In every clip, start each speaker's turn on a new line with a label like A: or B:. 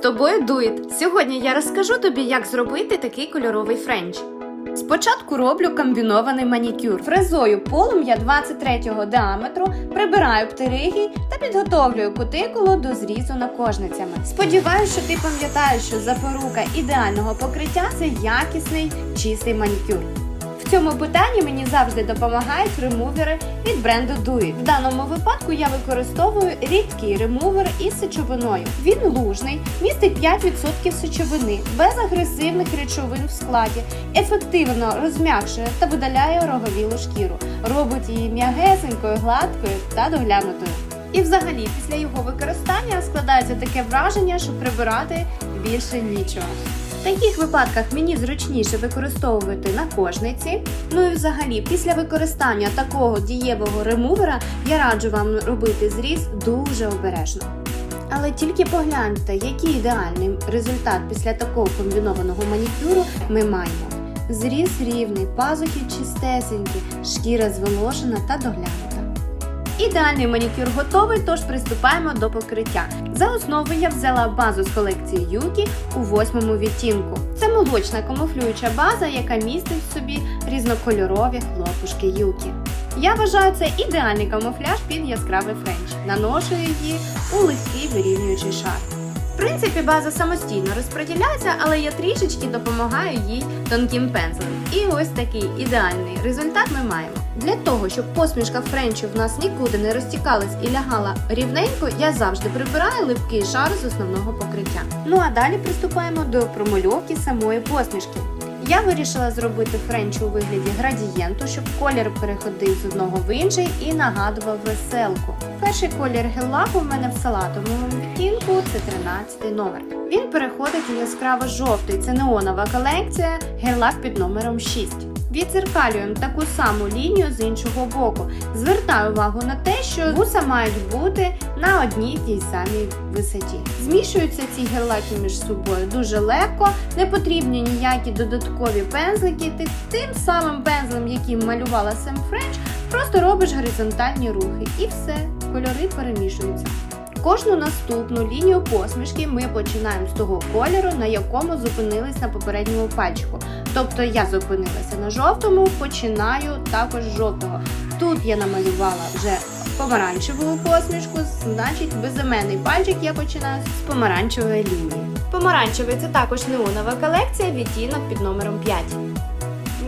A: тобою Дуїт. Сьогодні я розкажу тобі, як зробити такий кольоровий френч. Спочатку роблю комбінований манікюр. Фрезою полум'я 23 діаметру прибираю птериги та підготовлюю кутикулу до зрізу накожницями. Сподіваюсь, що ти пам'ятаєш, що запорука ідеального покриття це якісний чистий манікюр. В цьому питанні мені завжди допомагають ремувери від бренду It. В даному випадку я використовую рідкий ремувер із сечовиною. Він лужний, містить 5% сечовини, без агресивних речовин в складі, ефективно розм'якшує та видаляє роговілу шкіру, робить її м'ягесенькою, гладкою та доглянутою. І взагалі, після його використання складається таке враження, що прибирати більше нічого. В таких випадках мені зручніше використовувати на кожниці. Ну і взагалі, після використання такого дієвого ремувера я раджу вам робити зріз дуже обережно. Але тільки погляньте, який ідеальний результат після такого комбінованого манікюру ми маємо. Зріз рівний, пазухи чистесенькі, шкіра зволожена та доглянута. Ідеальний манікюр готовий, тож приступаємо до покриття. За основу я взяла базу з колекції Юкі у восьмому відтінку. Це молочна камуфлююча база, яка містить в собі різнокольорові хлопушки Юкі. Я вважаю це ідеальний камуфляж під яскравий френч. Наношу її у легкий вирівнюючий шар. В принципі, база самостійно розподіляється, але я трішечки допомагаю їй тонким пензлем. І ось такий ідеальний результат ми маємо. Для того, щоб посмішка френчу в нас нікуди не розтікалась і лягала рівненько, я завжди прибираю липкий шар з основного покриття. Ну а далі приступаємо до промальовки самої посмішки. Я вирішила зробити френч у вигляді градієнту, щоб колір переходив з одного в інший і нагадував веселку. Перший колір гель-лаку в мене в салатовому відтінку це 13 номер. Він переходить у яскраво жовтий. Це неонова колекція гель-лак під номером 6. Відзеркалюємо таку саму лінію з іншого боку. Звертаю увагу на те, що вуса мають бути на одній тій самій висоті. Змішуються ці гель-лаки між собою дуже легко, не потрібні ніякі додаткові пензлики. Ти тим самим пензлем, яким малювала Сем Френч, просто робиш горизонтальні рухи і все, кольори перемішуються. Кожну наступну лінію посмішки ми починаємо з того кольору, на якому зупинились на попередньому пальчику. Тобто я зупинилася на жовтому, починаю також з жовтого. Тут я намалювала вже помаранчеву посмішку, значить безіменний пальчик я починаю з помаранчевої лінії. Помаранчевий це також неонова колекція, відтінок під номером 5.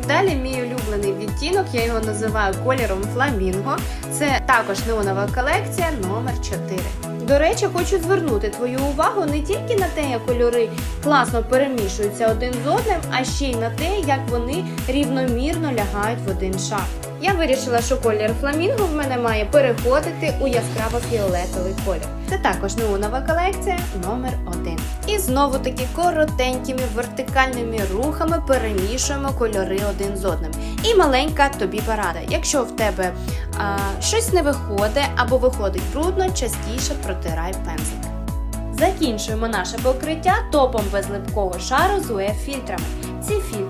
A: Далі мій улюблений відтінок, я його називаю кольором фламінго. Це також неонова колекція номер 4. До речі, хочу звернути твою увагу не тільки на те, як кольори класно перемішуються один з одним, а ще й на те, як вони рівномірно лягають в один шар. Я вирішила, що колір фламінго в мене має переходити у яскраво-фіолетовий колір. Це також неонова колекція номер 1. І знову таки коротенькими вертикальними рухами перемішуємо кольори один з одним. І маленька тобі порада. Якщо в тебе а, щось не виходить або виходить брудно, частіше протирай пензлик. Закінчуємо наше покриття топом без липкого шару з UV-фільтрами.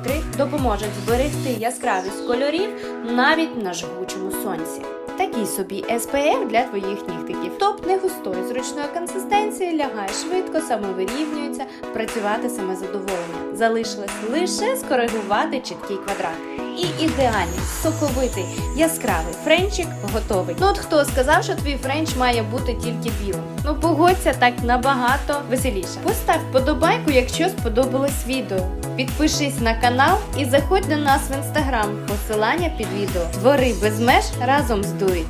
A: Фільтри допоможуть зберегти яскравість кольорів навіть на жгучому сонці. Такий собі SPF для твоїх нігтиків. Топ не густой, зручної консистенції, лягає швидко, самовирівнюється, працювати саме задоволення. Залишилось лише скоригувати чіткий квадрат. І ідеальний, соковитий, яскравий френчик готовий. Ну от хто сказав, що твій френч має бути тільки білим? Ну погодься так набагато веселіше. Постав вподобайку, якщо сподобалось відео. Підпишись на канал і заходь до нас в інстаграм. Посилання під відео. Твори без меж разом з Дуй.